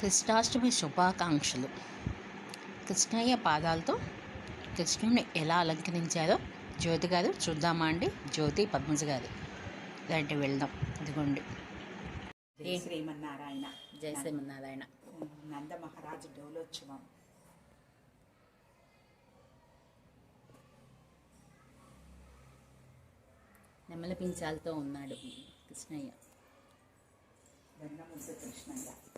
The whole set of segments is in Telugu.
కృష్ణాష్టమి శుభాకాంక్షలు. కృష్ణయ్య పాదాలతో కృష్ణుని ఎలా అలంకరించారో జ్యోతి గారు చూద్దామా అండి. జ్యోతి పద్మజ గారు. రండి వెళ్దాం. ఇదిగోండి. జై శ్రీమన్నారాయణ. జై శ్రీమన్నారాయణ. నంద మహారాజు డోలోత్సవం. నెమలి పించాలతో ఉన్నాడు కృష్ణయ్య. వెన్నముద్దు కృష్ణయ్య.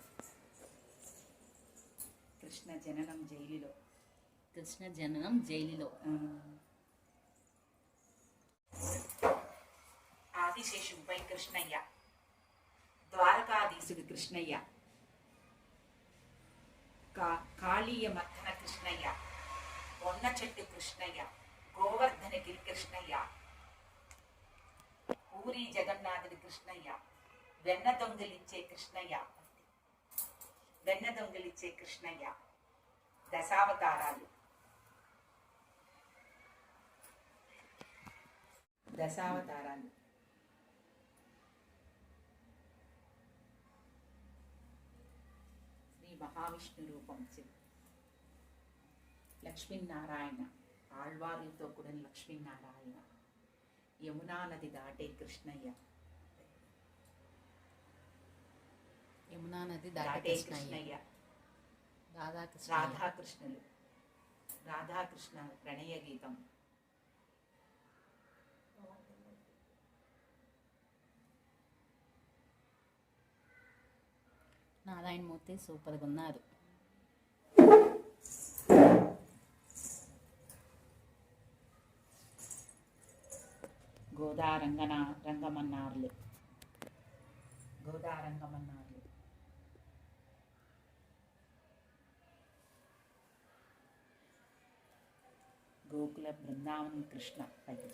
కృష్ణ జననం జైలులో. కృష్ణ జననం జైలులో. ఆదిశేషుపై కృష్ణయ్య. ద్వారకాధీశుడు కృష్ణయ్య. కా కాళీయ మర్దన కృష్ణయ్య. పొన్న చెట్టు కృష్ణయ్య. గోవర్ధనగిరి కృష్ణయ్య. పూరి జగన్నాథుడి కృష్ణయ్య. వెన్న దొంగలిచ్చే కృష్ణయ్య. గన్న దొంగలిచ్చే కృష్ణయ్య దశావతారాలు. దశావతారాలు. శ్రీ మహావిష్ణు రూపం శ్రీ లక్ష్మీనారాయణ ఆళ్వారులతో కూడిన లక్ష్మీనారాయణ. యమునా నది దాటే కృష్ణయ్య. యమునా నది దాటి కృష్ణయ్య. రాధాకృష్ణ రాధాకృష్ణులు. రాధాకృష్ణ ప్రణయ గీతం. నారాయణమూర్తి సూపర్గా ఉన్నారు. గోదా రంగన రంగమన్నారులు. గోదా రంగమన్నారులు గోకుల బృందావనం కృష్ణ పైకి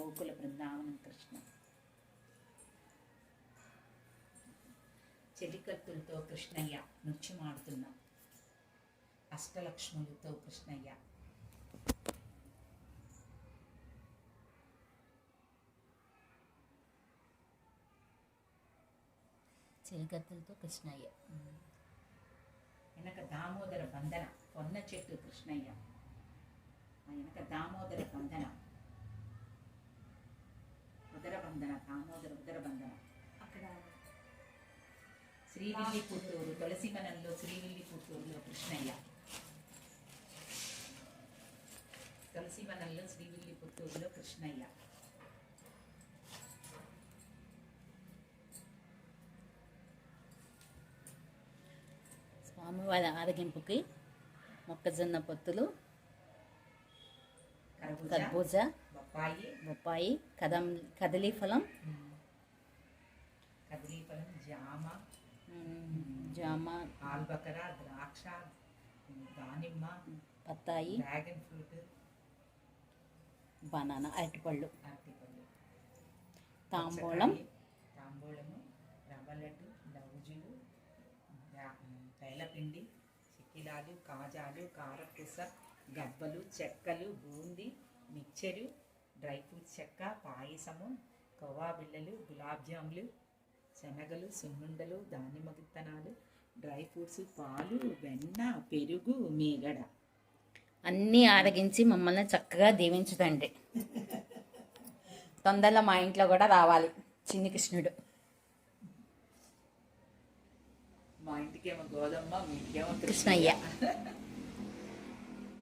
గోకుల బృందావనం కృష్ణ. చెలికత్తులతో కృష్ణయ్య నృత్యమాడుతున్న. అష్టలక్ష్ములతో కృష్ణయ్య. చెలికత్తులతో కృష్ణయ్య. వెనక దామోదర బంధన పొన్న చెట్టు కృష్ణయ్య. వెనక దామోదర బంధన. ఉదర బంధన దామోదర ఉదర బంధన. అక్కడ శ్రీవిల్లి పుత్తూరు తులసిమనంలో శ్రీవిల్లి పుత్తూరులో కృష్ణయ్య. తులసిమనంలో శ్రీవిల్లి పుత్తూరులో కృష్ణయ్య. స్వామివారి ఆరగింపుకి మొక్కజొన్న పొత్తులు కర్బూజా బొప్పాయి బొప్పాయి కదం కదలీ ఫలం. కదిలీఫలం జామ ఉమ్, జామ. ఆల్బకర ద్రాక్ష దానిమ్మ బత్తాయి డ్రాగన్ ఫ్రూట్. బనానా అరటిపళ్ళు. అరటిపళ్ళు. తాంబూలం. తాంబూలము రవ్వ లడ్డు తైలపిండి చిక్కిలాలు కాజాలు కారపూస గవ్వలు చెక్కలు బూంది మిక్చరు డ్రై ఫ్రూట్స్ చెక్క పాయసము కవ్వా బిళ్ళలు గులాబ్ జాములు శనగలు సున్నుండలు దానిమ్మ విత్తనాలు డ్రై ఫ్రూట్స్ పాలు వెన్న పెరుగు మీగడ. అన్నీ ఆరగించి మమ్మల్ని చక్కగా దీవించుతండి తొందరలో మా ఇంట్లో కూడా రావాలి చిన్ని కృష్ణుడు. మా ఇంటికేమో గోదమ్మ మీ ఇంటికేమో కృష్ణయ్య. కృష్ణయ్య.